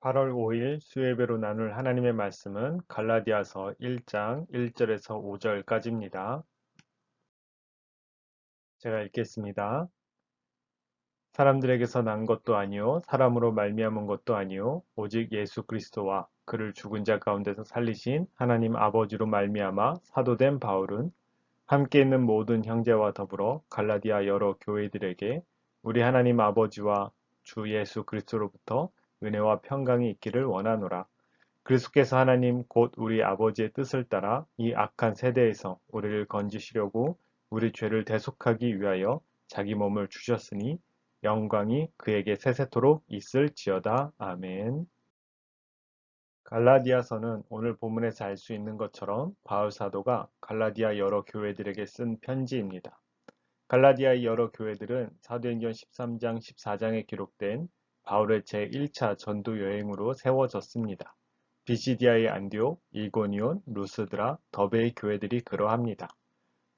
8월 5일 수예배로 나눌 하나님의 말씀은 갈라디아서 1장 1절에서 5절까지입니다. 제가 읽겠습니다. 사람들에게서 난 것도 아니요 사람으로 말미암은 것도 아니요 오직 예수 그리스도와 그를 죽은 자 가운데서 살리신 하나님 아버지로 말미암아 사도된 바울은 함께 있는 모든 형제와 더불어 갈라디아 여러 교회들에게 우리 하나님 아버지와 주 예수 그리스도로부터 은혜와 평강이 있기를 원하노라. 그리스도께서 하나님 곧 우리 아버지의 뜻을 따라 이 악한 세대에서 우리를 건지시려고 우리 죄를 대속하기 위하여 자기 몸을 주셨으니 영광이 그에게 세세토록 있을지어다. 아멘. 갈라디아서는 오늘 본문에서 알 수 있는 것처럼 바울 사도가 갈라디아 여러 교회들에게 쓴 편지입니다. 갈라디아의 여러 교회들은 사도행전 13장 14장에 기록된 바울의 제1차 전도 여행으로 세워졌습니다. 비시디아의 안디옥, 일고니온, 루스드라, 더베의 교회들이 그러합니다.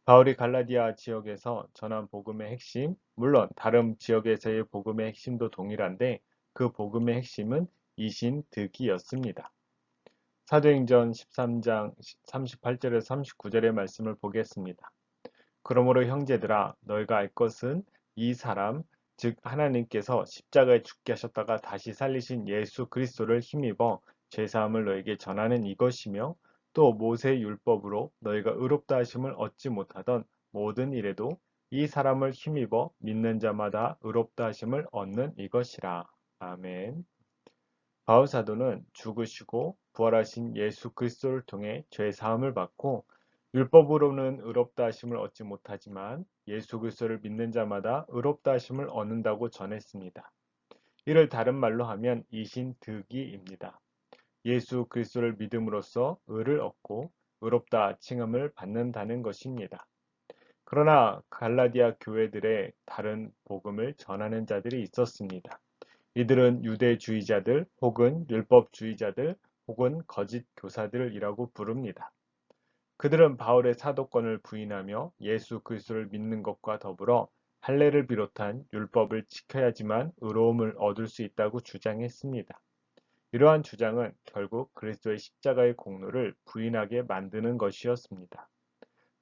바울이 갈라디아 지역에서 전한 복음의 핵심, 물론 다른 지역에서의 복음의 핵심도 동일한데 그 복음의 핵심은 이신 득이었습니다. 사도행전 13장 38절에서 39절의 말씀을 보겠습니다. 그러므로 형제들아 너희가 알 것은 이 사람 즉 하나님께서 십자가에 죽게 하셨다가 다시 살리신 예수 그리스도를 힘입어 죄사함을 너에게 전하는 이것이며 또 모세 율법으로 너희가 의롭다 하심을 얻지 못하던 모든 일에도 이 사람을 힘입어 믿는 자마다 의롭다 하심을 얻는 이것이라. 아멘. 바울 사도는 죽으시고 부활하신 예수 그리스도를 통해 죄 사함을 받고 율법으로는 의롭다 하심을 얻지 못하지만 예수 그리스도를 믿는 자마다 의롭다 하심을 얻는다고 전했습니다. 이를 다른 말로 하면 이신 득이입니다. 예수 그리스도를 믿음으로써 의를 얻고 의롭다 칭함을 받는다는 것입니다. 그러나 갈라디아 교회들의 다른 복음을 전하는 자들이 있었습니다. 이들은 유대주의자들 혹은 율법주의자들 혹은 거짓 교사들이라고 부릅니다. 그들은 바울의 사도권을 부인하며 예수 그리스도를 믿는 것과 더불어 할례를 비롯한 율법을 지켜야지만 의로움을 얻을 수 있다고 주장했습니다. 이러한 주장은 결국 그리스도의 십자가의 공로를 부인하게 만드는 것이었습니다.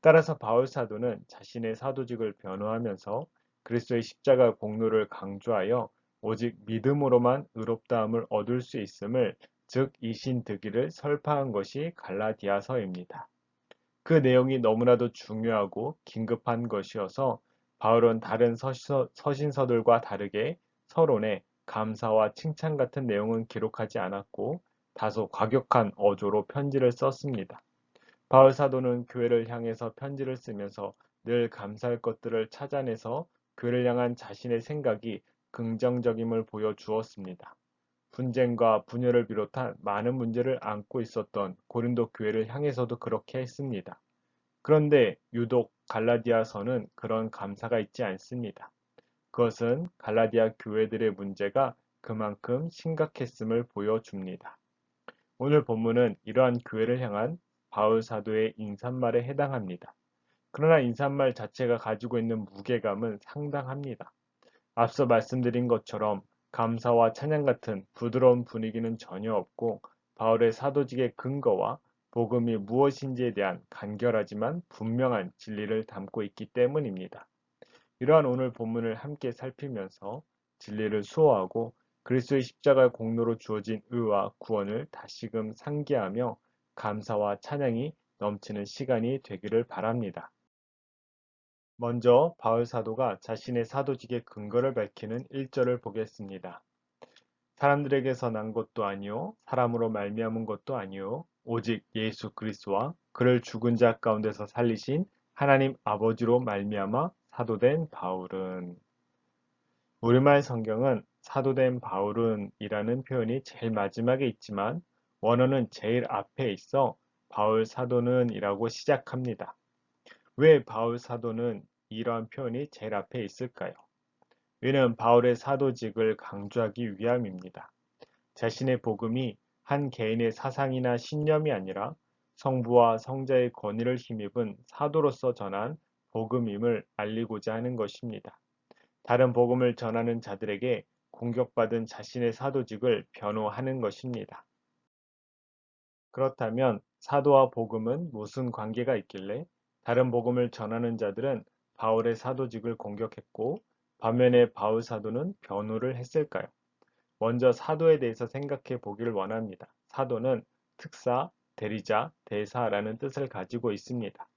따라서 바울 사도는 자신의 사도직을 변호하면서 그리스도의 십자가 공로를 강조하여 오직 믿음으로만 의롭다함을 얻을 수 있음을 즉 이신득이를 설파한 것이 갈라디아서입니다. 그 내용이 너무나도 중요하고 긴급한 것이어서 바울은 다른 서신서 들과 다르게 서론에 감사와 칭찬 같은 내용은 기록하지 않았고 다소 과격한 어조로 편지를 썼습니다. 바울 사도는 교회를 향해서 편지를 쓰면서 늘 감사할 것들을 찾아내서 교회를 향한 자신의 생각이 긍정적임을 보여주었습니다. 분쟁과 분열을 비롯한 많은 문제를 안고 있었던 고린도 교회를 향해서도 그렇게 했습니다. 그런데 유독 갈라디아서는 그런 감사가 있지 않습니다. 그것은 갈라디아 교회들의 문제가 그만큼 심각했음을 보여줍니다. 오늘 본문은 이러한 교회를 향한 바울 사도의 인사말에 해당합니다. 그러나 인사말 자체가 가지고 있는 무게감은 상당합니다. 앞서 말씀드린 것처럼 감사와 찬양 같은 부드러운 분위기는 전혀 없고 바울의 사도직의 근거와 복음이 무엇인지에 대한 간결하지만 분명한 진리를 담고 있기 때문입니다. 이러한 오늘 본문을 함께 살피면서 진리를 수호하고 그리스도의 십자가 공로로 주어진 의와 구원을 다시금 상기하며 감사와 찬양이 넘치는 시간이 되기를 바랍니다. 먼저 바울 사도가 자신의 사도직의 근거를 밝히는 1절을 보겠습니다. 사람들에게서 난 것도 아니요 사람으로 말미암은 것도 아니요 오직 예수 그리스도와 그를 죽은 자 가운데서 살리신 하나님 아버지로 말미암아 사도된 바울은 우리말 성경은 사도된 바울은 이라는 표현이 제일 마지막에 있지만 원어는 제일 앞에 있어 바울 사도는 이라고 시작합니다. 왜 바울 사도는 이러한 표현이 제일 앞에 있을까요? 이는 바울의 사도직을 강조하기 위함입니다. 자신의 복음이 한 개인의 사상이나 신념이 아니라 성부와 성자의 권위를 힘입은 사도로서 전한 복음임을 알리고자 하는 것입니다. 다른 복음을 전하는 자들에게 공격받은 자신의 사도직을 변호하는 것입니다. 그렇다면 사도와 복음은 무슨 관계가 있길래 다른 복음을 전하는 자들은 바울의 사도직을 공격했고 반면에 바울 사도는 변호를 했을까요? 먼저 사도에 대해서 생각해 보기를 원합니다. 사도는 특사, 대리자, 대사라는 뜻을 가지고 있습니다.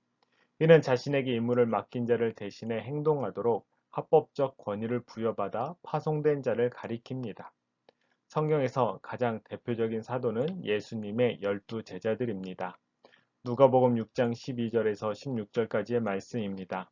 이는 자신에게 임무를 맡긴 자를 대신해 행동하도록 합법적 권위를 부여받아 파송된 자를 가리킵니다. 성경에서 가장 대표적인 사도는 예수님의 열두 제자들입니다. 누가복음 6장 12절에서 16절까지의 말씀입니다.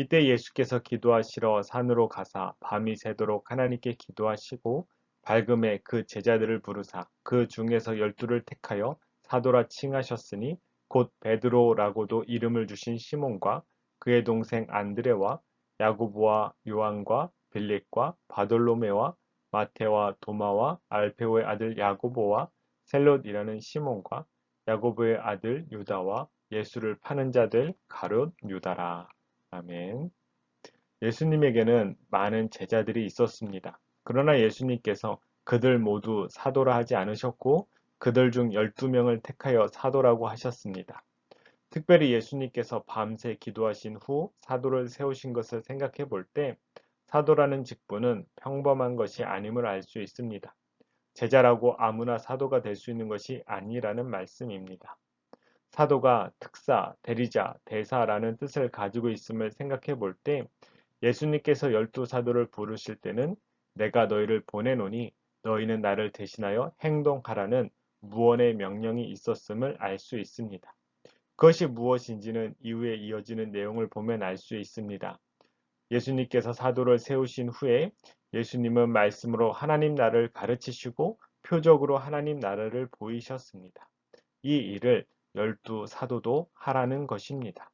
이때 예수께서 기도하시러 산으로 가사 밤이 새도록 하나님께 기도하시고 밝음에 그 제자들을 부르사 그 중에서 열두를 택하여 사도라 칭하셨으니 곧 베드로라고도 이름을 주신 시몬과 그의 동생 안드레와 야고보와 요한과 빌립과 바돌로메와 마테와 도마와 알페오의 아들 야고보와 셀롯이라는 시몬과 야고보의 아들 유다와 예수를 파는 자들 가룟 유다라. 아멘. 예수님에게는 많은 제자들이 있었습니다. 그러나 예수님께서 그들 모두 사도라 하지 않으셨고 그들 중 12명을 택하여 사도라고 하셨습니다. 특별히 예수님께서 밤새 기도하신 후 사도를 세우신 것을 생각해 볼 때 사도라는 직분은 평범한 것이 아님을 알 수 있습니다. 제자라고 아무나 사도가 될 수 있는 것이 아니라는 말씀입니다. 사도가 특사, 대리자, 대사라는 뜻을 가지고 있음을 생각해 볼 때 예수님께서 열두 사도를 부르실 때는 내가 너희를 보내노니 너희는 나를 대신하여 행동하라는 무언의 명령이 있었음을 알 수 있습니다. 그것이 무엇인지는 이후에 이어지는 내용을 보면 알 수 있습니다. 예수님께서 사도를 세우신 후에 예수님은 말씀으로 하나님 나라를 가르치시고 표적으로 하나님 나라를 보이셨습니다. 이 일을 열두 사도도 하라는 것입니다.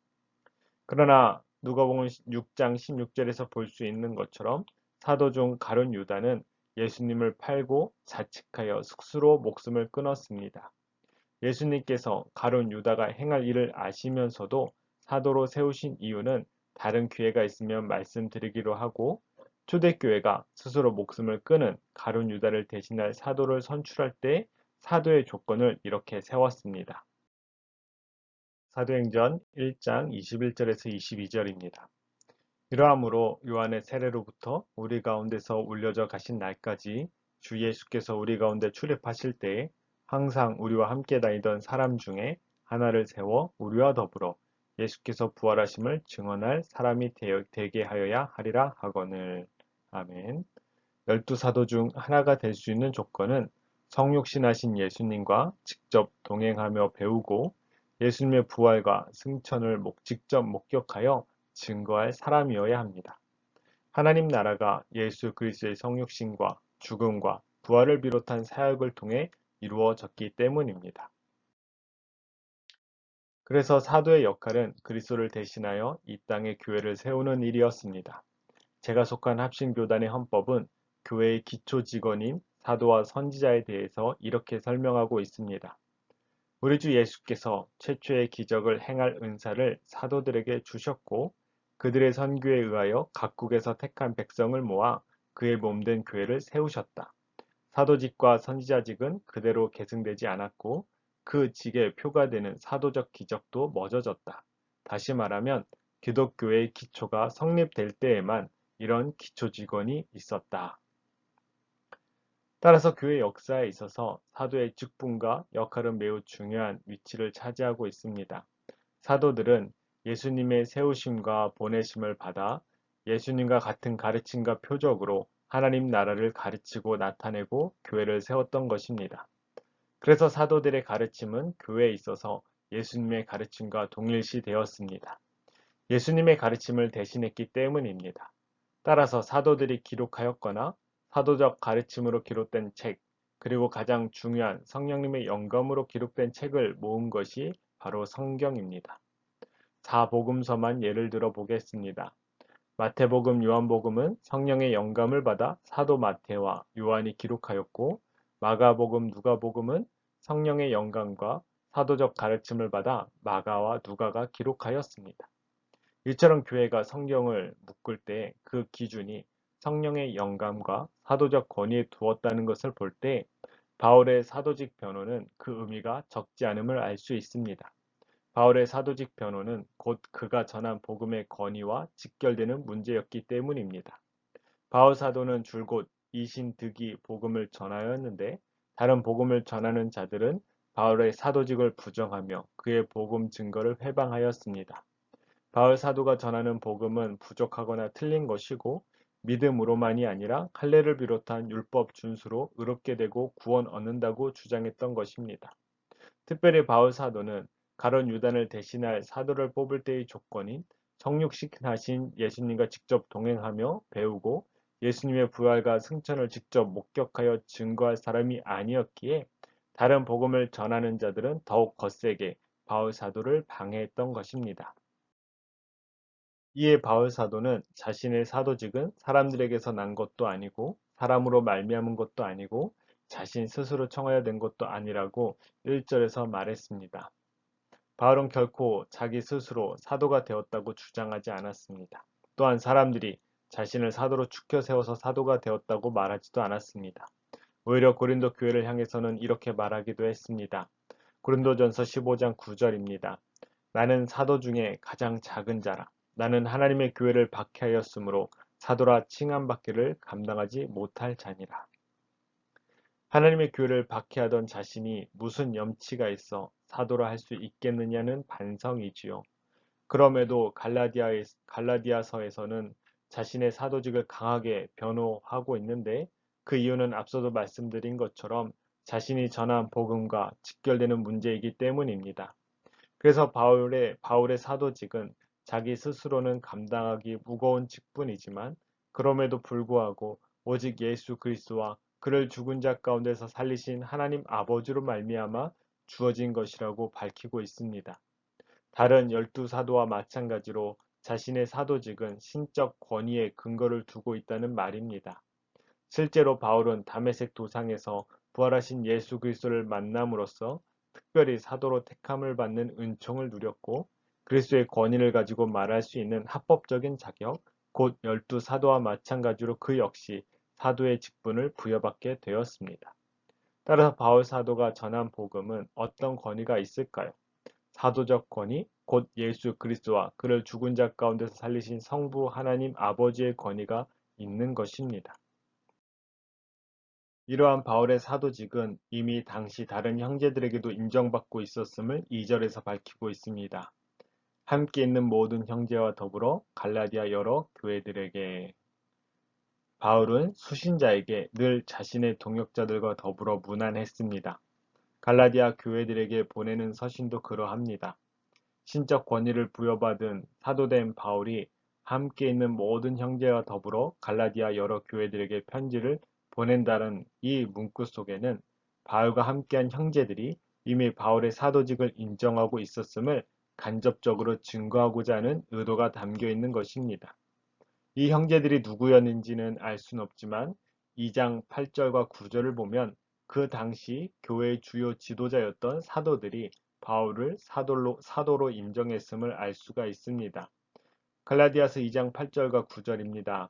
그러나 누가복음 6장 16절에서 볼 수 있는 것처럼 사도 중 가룟 유다는 예수님을 팔고 자책하여 숙수로 목숨을 끊었습니다. 예수님께서 가룟 유다가 행할 일을 아시면서도 사도로 세우신 이유는 다른 기회가 있으면 말씀드리기로 하고 초대교회가 스스로 목숨을 끊은 가룟 유다를 대신할 사도를 선출할 때 사도의 조건을 이렇게 세웠습니다. 사도행전 1장 21절에서 22절입니다. 이러함으로 요한의 세례로부터 우리 가운데서 울려져 가신 날까지 주 예수께서 우리 가운데 출입하실 때에 항상 우리와 함께 다니던 사람 중에 하나를 세워 우리와 더불어 예수께서 부활하심을 증언할 사람이 되게 하여야 하리라 하거늘. 아멘. 열두 사도 중 하나가 될 수 있는 조건은 성육신하신 예수님과 직접 동행하며 배우고 예수님의 부활과 승천을 직접 목격하여 증거할 사람이어야 합니다. 하나님 나라가 예수 그리스도의 성육신과 죽음과 부활을 비롯한 사역을 통해 이루어졌기 때문입니다. 그래서 사도의 역할은 그리스도를 대신하여 이 땅에 교회를 세우는 일이었습니다. 제가 속한 합신교단의 헌법은 교회의 기초 직원인 사도와 선지자에 대해서 이렇게 설명하고 있습니다. 우리 주 예수께서 최초의 기적을 행할 은사를 사도들에게 주셨고 그들의 선교에 의하여 각국에서 택한 백성을 모아 그의 몸된 교회를 세우셨다. 사도직과 선지자직은 그대로 계승되지 않았고 그 직의 표가 되는 사도적 기적도 멎어졌다. 다시 말하면 기독교의 기초가 성립될 때에만 이런 기초 직원이 있었다. 따라서 교회 역사에 있어서 사도의 직분과 역할은 매우 중요한 위치를 차지하고 있습니다. 사도들은 예수님의 세우심과 보내심을 받아 예수님과 같은 가르침과 표적으로 하나님 나라를 가르치고 나타내고 교회를 세웠던 것입니다. 그래서 사도들의 가르침은 교회에 있어서 예수님의 가르침과 동일시 되었습니다. 예수님의 가르침을 대신했기 때문입니다. 따라서 사도들이 기록하였거나 사도적 가르침으로 기록된 책, 그리고 가장 중요한 성령님의 영감으로 기록된 책을 모은 것이 바로 성경입니다. 사복음서만 예를 들어 보겠습니다. 마태복음, 요한복음은 성령의 영감을 받아 사도 마태와 요한이 기록하였고 마가복음, 누가복음은 성령의 영감과 사도적 가르침을 받아 마가와 누가가 기록하였습니다. 이처럼 교회가 성경을 묶을 때 그 기준이 성령의 영감과 사도적 권위에 두었다는 것을 볼 때 바울의 사도직 변호는 그 의미가 적지 않음을 알 수 있습니다. 바울의 사도직 변호는 곧 그가 전한 복음의 권위와 직결되는 문제였기 때문입니다. 바울 사도는 줄곧 이신득이 복음을 전하였는데 다른 복음을 전하는 자들은 바울의 사도직을 부정하며 그의 복음 증거를 회방하였습니다. 바울 사도가 전하는 복음은 부족하거나 틀린 것이고 믿음으로만이 아니라 할례를 비롯한 율법 준수로 의롭게 되고 구원 얻는다고 주장했던 것입니다. 특별히 바울 사도는 가론 유단을 대신할 사도를 뽑을 때의 조건인 성육식하신 예수님과 직접 동행하며 배우고 예수님의 부활과 승천을 직접 목격하여 증거할 사람이 아니었기에 다른 복음을 전하는 자들은 더욱 거세게 바울 사도를 방해했던 것입니다. 이에 바울 사도는 자신의 사도직은 사람들에게서 난 것도 아니고 사람으로 말미암은 것도 아니고 자신 스스로 청하여 된 것도 아니라고 1절에서 말했습니다. 바울은 결코 자기 스스로 사도가 되었다고 주장하지 않았습니다. 또한 사람들이 자신을 사도로 축켜 세워서 사도가 되었다고 말하지도 않았습니다. 오히려 고린도 교회를 향해서는 이렇게 말하기도 했습니다. 고린도전서 15장 9절입니다. 나는 사도 중에 가장 작은 자라. 나는 하나님의 교회를 박해하였으므로 사도라 칭함받기를 감당하지 못할 자니라. 하나님의 교회를 박해하던 자신이 무슨 염치가 있어 사도라 할 수 있겠느냐는 반성이지요. 그럼에도 갈라디아의, 갈라디아서에서는 자신의 사도직을 강하게 변호하고 있는데 그 이유는 앞서도 말씀드린 것처럼 자신이 전한 복음과 직결되는 문제이기 때문입니다. 그래서 바울의, 바울의 사도직은 자기 스스로는 감당하기 무거운 직분이지만 그럼에도 불구하고 오직 예수 그리스도와 그를 죽은 자 가운데서 살리신 하나님 아버지로 말미암아 주어진 것이라고 밝히고 있습니다. 다른 열두 사도와 마찬가지로 자신의 사도직은 신적 권위에 근거를 두고 있다는 말입니다. 실제로 바울은 담에색 도상에서 부활하신 예수 그리스도를 만남으로써 특별히 사도로 택함을 받는 은총을 누렸고 그리스도의 권위를 가지고 말할 수 있는 합법적인 자격, 곧 열두 사도와 마찬가지로 그 역시 사도의 직분을 부여받게 되었습니다. 따라서 바울 사도가 전한 복음은 어떤 권위가 있을까요? 사도적 권위, 곧 예수 그리스도와 그를 죽은 자 가운데서 살리신 성부 하나님 아버지의 권위가 있는 것입니다. 이러한 바울의 사도직은 이미 당시 다른 형제들에게도 인정받고 있었음을 2절에서 밝히고 있습니다. 함께 있는 모든 형제와 더불어 갈라디아 여러 교회들에게 바울은 수신자에게 늘 자신의 동역자들과 더불어 문안했습니다. 갈라디아 교회들에게 보내는 서신도 그러합니다. 신적 권위를 부여받은 사도된 바울이 함께 있는 모든 형제와 더불어 갈라디아 여러 교회들에게 편지를 보낸다는 이 문구 속에는 바울과 함께한 형제들이 이미 바울의 사도직을 인정하고 있었음을 간접적으로 증거하고자 하는 의도가 담겨 있는 것입니다. 이 형제들이 누구였는지는 알 수는 없지만 2장 8절과 9절을 보면 그 당시 교회의 주요 지도자였던 사도들이 바울을 사도로, 사도로 인정했음을 알 수가 있습니다. 갈라디아서 2장 8절과 9절입니다.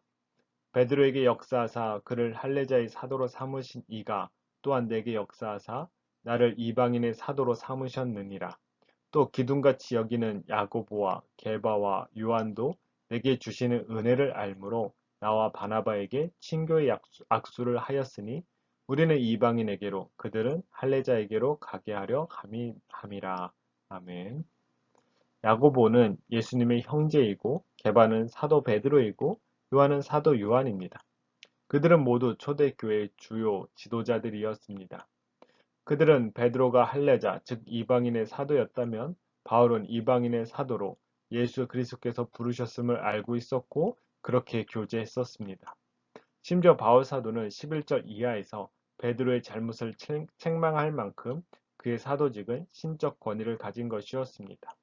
베드로에게 역사하사 그를 할례자의 사도로 삼으신 이가 또한 내게 역사하사 나를 이방인의 사도로 삼으셨느니라. 또 기둥같이 여기는 야고보와 게바와 요한도 내게 주시는 은혜를 알므로 나와 바나바에게 친교의 악수, 를 하였으니 우리는 이방인에게로 그들은 할례자에게로 가게 하려 함이, 함이라. 아멘. 야고보는 예수님의 형제이고 게바는 사도 베드로이고 요한은 사도 요한입니다. 그들은 모두 초대교회의 주요 지도자들이었습니다. 그들은 베드로가 할례자, 즉 이방인의 사도였다면 바울은 이방인의 사도로 예수 그리스도께서 부르셨음을 알고 있었고 그렇게 교제했었습니다. 심지어 바울 사도는 11절 이하에서 베드로의 잘못을 책망할 만큼 그의 사도직은 신적 권위를 가진 것이었습니다.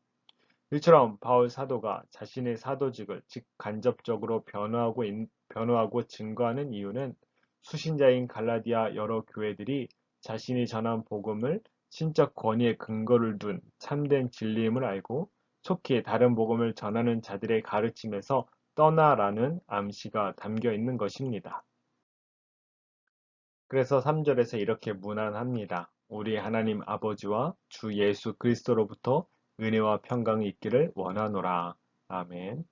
이처럼 바울 사도가 자신의 사도직을 즉 간접적으로 변호하고, 변호하고 증거하는 이유는 수신자인 갈라디아 여러 교회들이 자신이 전한 복음을 신적 권위에 근거를 둔 참된 진리임을 알고 속히 다른 복음을 전하는 자들의 가르침에서 떠나라는 암시가 담겨 있는 것입니다. 그래서 3절에서 이렇게 문안합니다. 우리 하나님 아버지와 주 예수 그리스도로부터 은혜와 평강이 있기를 원하노라. 아멘.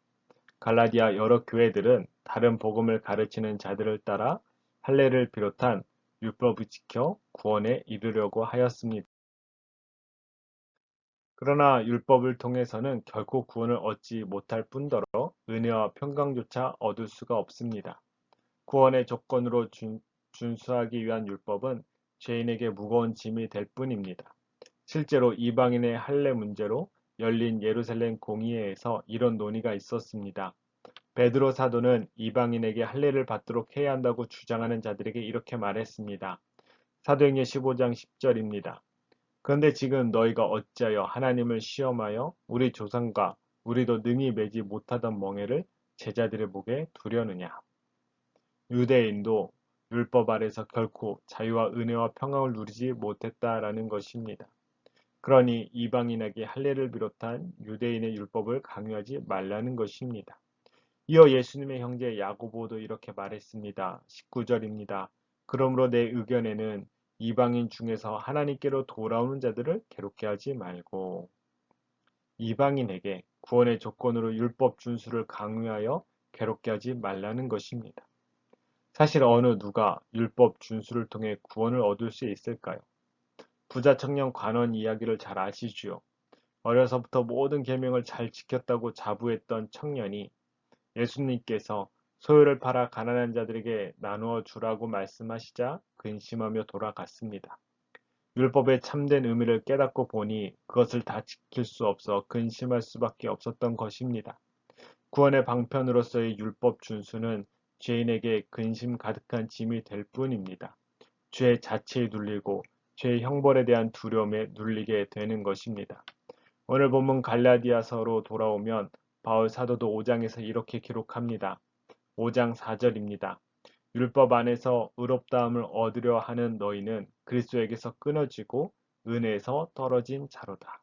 갈라디아 여러 교회들은 다른 복음을 가르치는 자들을 따라 할례를 비롯한 율법을 지켜 구원에 이르려고 하였습니다. 그러나 율법을 통해서는 결코 구원을 얻지 못할 뿐더러 은혜와 평강조차 얻을 수가 없습니다. 구원의 조건으로 준, 준수하기 위한 율법은 죄인에게 무거운 짐이 될 뿐입니다. 실제로 이방인의 할례 문제로 열린 예루살렘 공의회에서 이런 논의가 있었습니다. 베드로 사도는 이방인에게 할례를 받도록 해야 한다고 주장하는 자들에게 이렇게 말했습니다. 사도행전 15장 10절입니다. 그런데 지금 너희가 어찌하여 하나님을 시험하여 우리 조상과 우리도 능히 매지 못하던 멍에를 제자들의 목에 두려느냐. 유대인도 율법 아래서 결코 자유와 은혜와 평강을 누리지 못했다라는 것입니다. 그러니 이방인에게 할례를 비롯한 유대인의 율법을 강요하지 말라는 것입니다. 이어 예수님의 형제 야고보도 이렇게 말했습니다. 19절입니다. 그러므로 내 의견에는 이방인 중에서 하나님께로 돌아오는 자들을 괴롭게 하지 말고 이방인에게 구원의 조건으로 율법 준수를 강요하여 괴롭게 하지 말라는 것입니다. 사실 어느 누가 율법 준수를 통해 구원을 얻을 수 있을까요? 부자 청년 관원 이야기를 잘 아시지요. 어려서부터 모든 계명을 잘 지켰다고 자부했던 청년이 예수님께서 소유를 팔아 가난한 자들에게 나누어 주라고 말씀하시자 근심하며 돌아갔습니다. 율법의 참된 의미를 깨닫고 보니 그것을 다 지킬 수 없어 근심할 수밖에 없었던 것입니다. 구원의 방편으로서의 율법 준수는 죄인에게 근심 가득한 짐이 될 뿐입니다. 죄 자체에 눌리고 죄의 형벌에 대한 두려움에 눌리게 되는 것입니다. 오늘 본문 갈라디아서로 돌아오면 바울 사도도 5장에서 이렇게 기록합니다. 5장 4절입니다. 율법 안에서 의롭다함을 얻으려 하는 너희는 그리스도에게서 끊어지고 은혜에서 떨어진 자로다.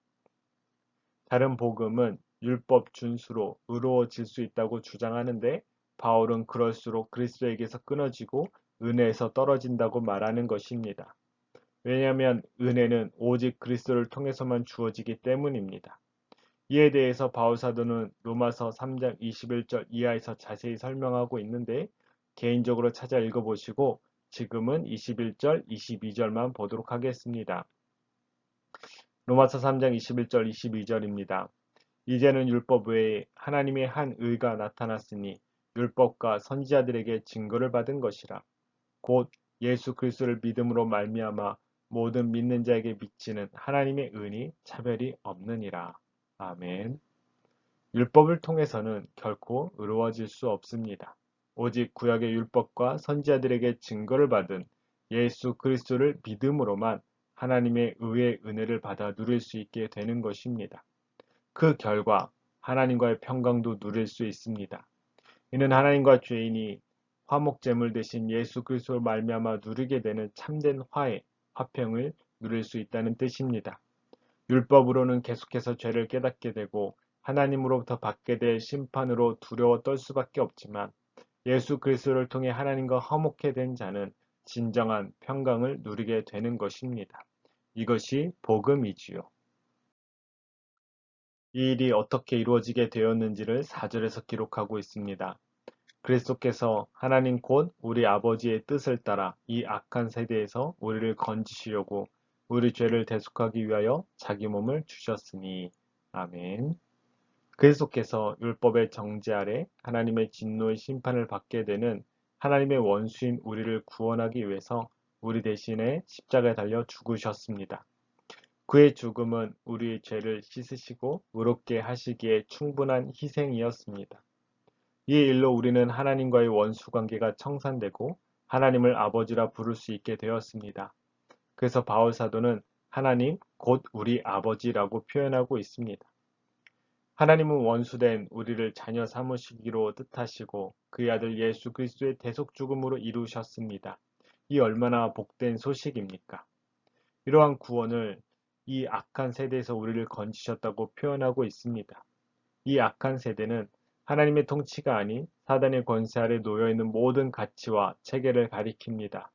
다른 복음은 율법 준수로 의로워질 수 있다고 주장하는데 바울은 그럴수록 그리스도에게서 끊어지고 은혜에서 떨어진다고 말하는 것입니다. 왜냐하면 은혜는 오직 그리스도를 통해서만 주어지기 때문입니다. 이에 대해서 바울 사도는 로마서 3장 21절 이하에서 자세히 설명하고 있는데 개인적으로 찾아 읽어보시고 지금은 21절, 22절만 보도록 하겠습니다. 로마서 3장 21절, 22절입니다. 이제는 율법 외에 하나님의 한 의가 나타났으니 율법과 선지자들에게 증거를 받은 것이라. 곧 예수 그리스도를 믿음으로 말미암아 모든 믿는 자에게 미치는 하나님의 은이 차별이 없느니라. 아멘. 율법을 통해서는 결코 의로워질 수 없습니다. 오직 구약의 율법과 선지자들에게 증거를 받은 예수 그리스도를 믿음으로만 하나님의 의의 은혜를 받아 누릴 수 있게 되는 것입니다. 그 결과 하나님과의 평강도 누릴 수 있습니다. 이는 하나님과 죄인이 화목제물 대신 예수 그리스도를 말미암아 누리게 되는 참된 화해, 화평을 누릴 수 있다는 뜻입니다. 율법으로는 계속해서 죄를 깨닫게 되고 하나님으로부터 받게 될 심판으로 두려워 떨 수밖에 없지만 예수 그리스도를 통해 하나님과 화목해 된 자는 진정한 평강을 누리게 되는 것입니다. 이것이 복음이지요. 이 일이 어떻게 이루어지게 되었는지를 4절에서 기록하고 있습니다. 그리스도께서 하나님 곧 우리 아버지의 뜻을 따라 이 악한 세대에서 우리를 건지시려고 우리 죄를 대속하기 위하여 자기 몸을 주셨으니 아멘. 그리스도께서 율법의 정죄 아래 하나님의 진노의 심판을 받게 되는 하나님의 원수인 우리를 구원하기 위해서 우리 대신에 십자가에 달려 죽으셨습니다. 그의 죽음은 우리의 죄를 씻으시고 의롭게 하시기에 충분한 희생이었습니다. 이 일로 우리는 하나님과의 원수 관계가 청산되고 하나님을 아버지라 부를 수 있게 되었습니다. 그래서 바울 사도는 하나님 곧 우리 아버지라고 표현하고 있습니다. 하나님은 원수된 우리를 자녀 삼으시기로 뜻하시고 그의 아들 예수 그리스도의 대속 죽음으로 이루셨습니다. 이 얼마나 복된 소식입니까? 이러한 구원을 이 악한 세대에서 우리를 건지셨다고 표현하고 있습니다. 이 악한 세대는 하나님의 통치가 아닌 사단의 권세 아래 놓여 있는 모든 가치와 체계를 가리킵니다.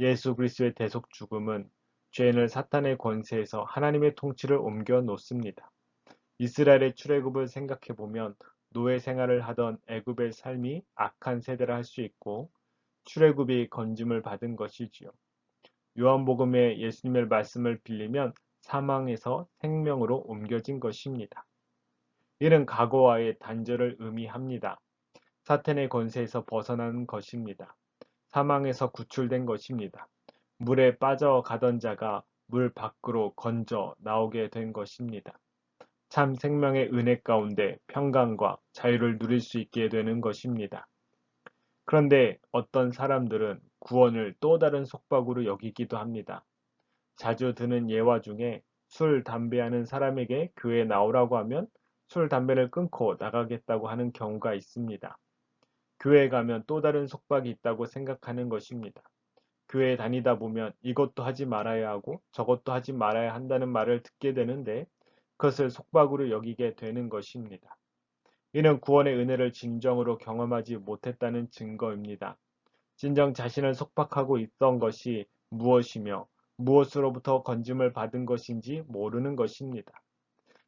예수 그리스도의 대속 죽음은 죄인을 사탄의 권세에서 하나님의 통치를 옮겨 놓습니다. 이스라엘의 출애굽을 생각해 보면 노예 생활을 하던 애굽의 삶이 악한 세대라 할 수 있고 출애굽이 건짐을 받은 것이지요. 요한복음의 예수님의 말씀을 빌리면 사망에서 생명으로 옮겨진 것입니다. 이는 과거와의 단절을 의미합니다. 사탄의 권세에서 벗어난 것입니다. 사망에서 구출된 것입니다. 물에 빠져가던 자가 물 밖으로 건져 나오게 된 것입니다. 참 생명의 은혜 가운데 평강과 자유를 누릴 수 있게 되는 것입니다. 그런데 어떤 사람들은 구원을 또 다른 속박으로 여기기도 합니다. 자주 드는 예화 중에 술, 담배 하는 사람에게 교회에 나오라고 하면 술, 담배를 끊고 나가겠다고 하는 경우가 있습니다. 교회에 가면 또 다른 속박이 있다고 생각하는 것입니다. 교회에 다니다 보면 이것도 하지 말아야 하고 저것도 하지 말아야 한다는 말을 듣게 되는데 그것을 속박으로 여기게 되는 것입니다. 이는 구원의 은혜를 진정으로 경험하지 못했다는 증거입니다. 진정 자신을 속박하고 있던 것이 무엇이며 무엇으로부터 건짐을 받은 것인지 모르는 것입니다.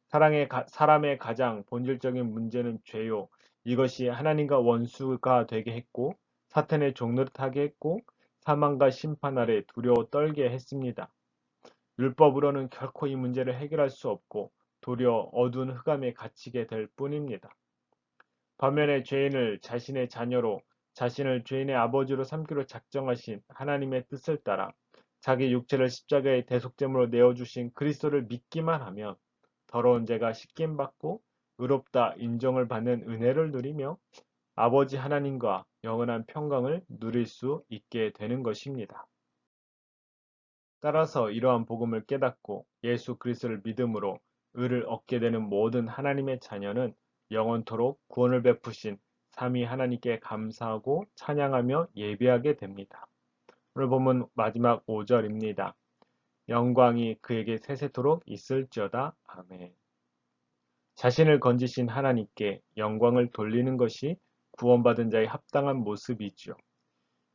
사랑의 가, 사람의 가장 본질적인 문제는 죄요. 이것이 하나님과 원수가 되게 했고 사탄의 종노릇하게 했고 사망과 심판 아래 두려워 떨게 했습니다. 율법으로는 결코 이 문제를 해결할 수 없고 도리어 어두운 흑암에 갇히게 될 뿐입니다. 반면에 죄인을 자신의 자녀로 자신을 죄인의 아버지로 삼기로 작정하신 하나님의 뜻을 따라 자기 육체를 십자가의 대속제물로 내어주신 그리스도를 믿기만 하면 더러운 죄가 씻김받고 의롭다 인정을 받는 은혜를 누리며 아버지 하나님과 영원한 평강을 누릴 수 있게 되는 것입니다. 따라서 이러한 복음을 깨닫고 예수 그리스도를 믿음으로 의를 얻게 되는 모든 하나님의 자녀는 영원토록 구원을 베푸신 삼위 하나님께 감사하고 찬양하며 예배하게 됩니다. 오늘 보면 마지막 5절입니다. 영광이 그에게 세세토록 있을지어다. 아멘. 자신을 건지신 하나님께 영광을 돌리는 것이 구원받은 자의 합당한 모습이지요.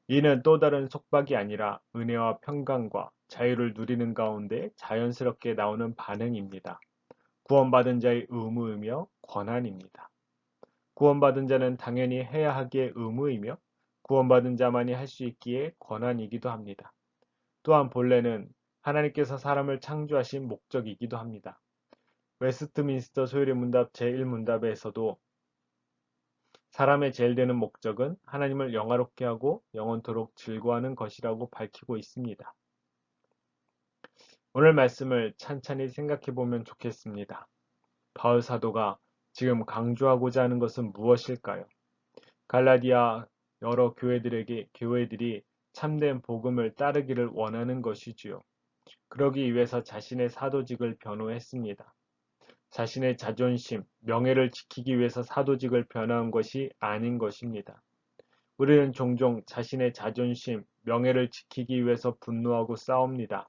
이는 또 다른 속박이 아니라 은혜와 평강과 자유를 누리는 가운데 자연스럽게 나오는 반응입니다. 구원받은 자의 의무이며 권한입니다. 구원받은 자는 당연히 해야 하기에 의무이며 구원받은 자만이 할 수 있기에 권한이기도 합니다. 또한 본래는 하나님께서 사람을 창조하신 목적이기도 합니다. 웨스트민스터 소율의 문답 제1문답에서도 사람의 제일 되는 목적은 하나님을 영화롭게 하고 영원토록 즐거워하는 것이라고 밝히고 있습니다. 오늘 말씀을 찬찬히 생각해 보면 좋겠습니다. 바울 사도가 지금 강조하고자 하는 것은 무엇일까요? 갈라디아 여러 교회들에게 교회들이 참된 복음을 따르기를 원하는 것이지요. 그러기 위해서 자신의 사도직을 변호했습니다. 자신의 자존심, 명예를 지키기 위해서 사도직을 변화한 것이 아닌 것입니다. 우리는 종종 자신의 자존심, 명예를 지키기 위해서 분노하고 싸웁니다.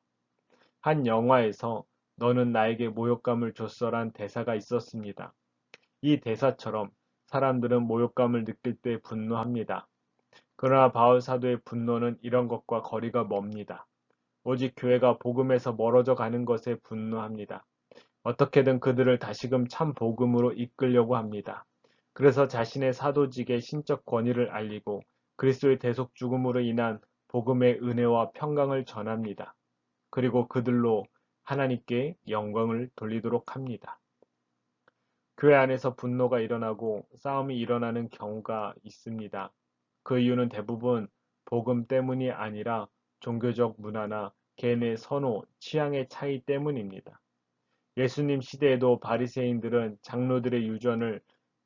한 영화에서 너는 나에게 모욕감을 줬어란 대사가 있었습니다. 이 대사처럼 사람들은 모욕감을 느낄 때 분노합니다. 그러나 바울 사도의 분노는 이런 것과 거리가 멉니다. 오직 교회가 복음에서 멀어져 가는 것에 분노합니다. 어떻게든 그들을 다시금 참 복음으로 이끌려고 합니다. 그래서 자신의 사도직의 신적 권위를 알리고 그리스도의 대속 죽음으로 인한 복음의 은혜와 평강을 전합니다. 그리고 그들로 하나님께 영광을 돌리도록 합니다. 교회 안에서 분노가 일어나고 싸움이 일어나는 경우가 있습니다. 그 이유는 대부분 복음 때문이 아니라 종교적 문화나 개인의 선호, 취향의 차이 때문입니다. 예수님 시대에도 바리새인들은 장로들의 유전을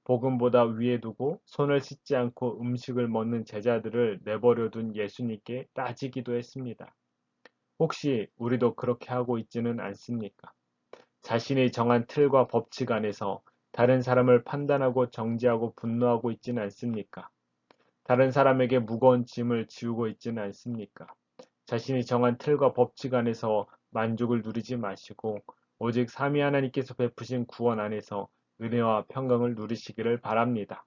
복음보다 위에 두고 손을 씻지 않고 음식을 먹는 제자들을 내버려 둔 예수님께 따지기도 했습니다. 혹시 우리도 그렇게 하고 있지는 않습니까? 자신이 정한 틀과 법칙 안에서 다른 사람을 판단하고 정지하고 분노하고 있지는 않습니까? 다른 사람에게 무거운 짐을 지우고 있지는 않습니까? 자신이 정한 틀과 법칙 안에서 만족을 누리지 마시고 오직 삼위 하나님께서 베푸신 구원 안에서 은혜와 평강을 누리시기를 바랍니다.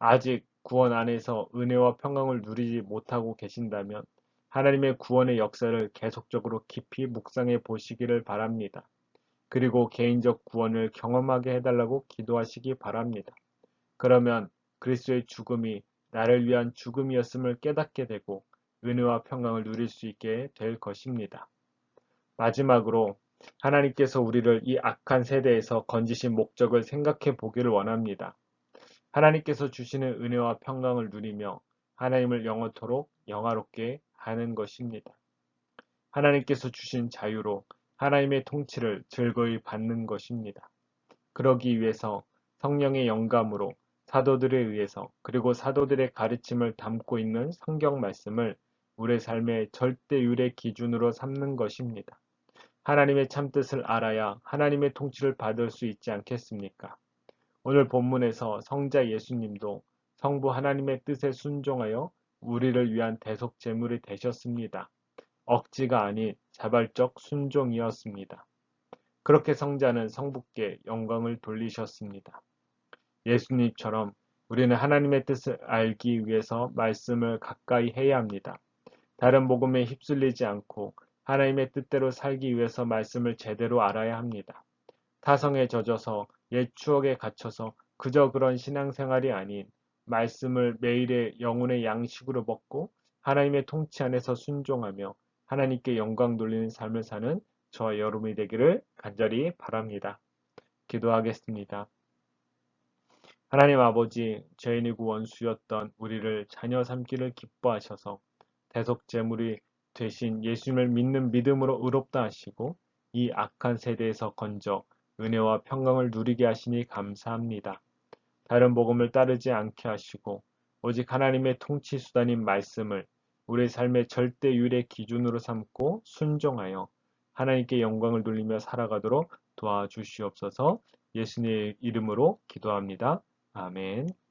아직 구원 안에서 은혜와 평강을 누리지 못하고 계신다면 하나님의 구원의 역사를 계속적으로 깊이 묵상해 보시기를 바랍니다. 그리고 개인적 구원을 경험하게 해달라고 기도하시기 바랍니다. 그러면 그리스도의 죽음이 나를 위한 죽음이었음을 깨닫게 되고 은혜와 평강을 누릴 수 있게 될 것입니다. 마지막으로 하나님께서 우리를 이 악한 세대에서 건지신 목적을 생각해 보기를 원합니다. 하나님께서 주시는 은혜와 평강을 누리며 하나님을 영원토록 영화롭게 하는 것입니다. 하나님께서 주신 자유로 하나님의 통치를 즐거이 받는 것입니다. 그러기 위해서 성령의 영감으로 사도들에 의해서 그리고 사도들의 가르침을 담고 있는 성경 말씀을 우리의 삶의 절대율의 기준으로 삼는 것입니다. 하나님의 참뜻을 알아야 하나님의 통치를 받을 수 있지 않겠습니까? 오늘 본문에서 성자 예수님도 성부 하나님의 뜻에 순종하여 우리를 위한 대속 제물이 되셨습니다. 억지가 아닌 자발적 순종이었습니다. 그렇게 성자는 성부께 영광을 돌리셨습니다. 예수님처럼 우리는 하나님의 뜻을 알기 위해서 말씀을 가까이 해야 합니다. 다른 복음에 휩쓸리지 않고 하나님의 뜻대로 살기 위해서 말씀을 제대로 알아야 합니다. 타성에 젖어서 옛 추억에 갇혀서 그저 그런 신앙생활이 아닌 말씀을 매일의 영혼의 양식으로 먹고 하나님의 통치 안에서 순종하며 하나님께 영광 돌리는 삶을 사는 저와 여러분이 되기를 간절히 바랍니다. 기도하겠습니다. 하나님 아버지, 죄인이고 원수였던 우리를 자녀 삼기를 기뻐하셔서 대속 제물이 되신 예수님을 믿는 믿음으로 의롭다 하시고 이 악한 세대에서 건져 은혜와 평강을 누리게 하시니 감사합니다. 다른 복음을 따르지 않게 하시고 오직 하나님의 통치 수단인 말씀을 우리 삶의 절대 유일의 기준으로 삼고 순종하여 하나님께 영광을 돌리며 살아가도록 도와주시옵소서 예수님의 이름으로 기도합니다. 아멘.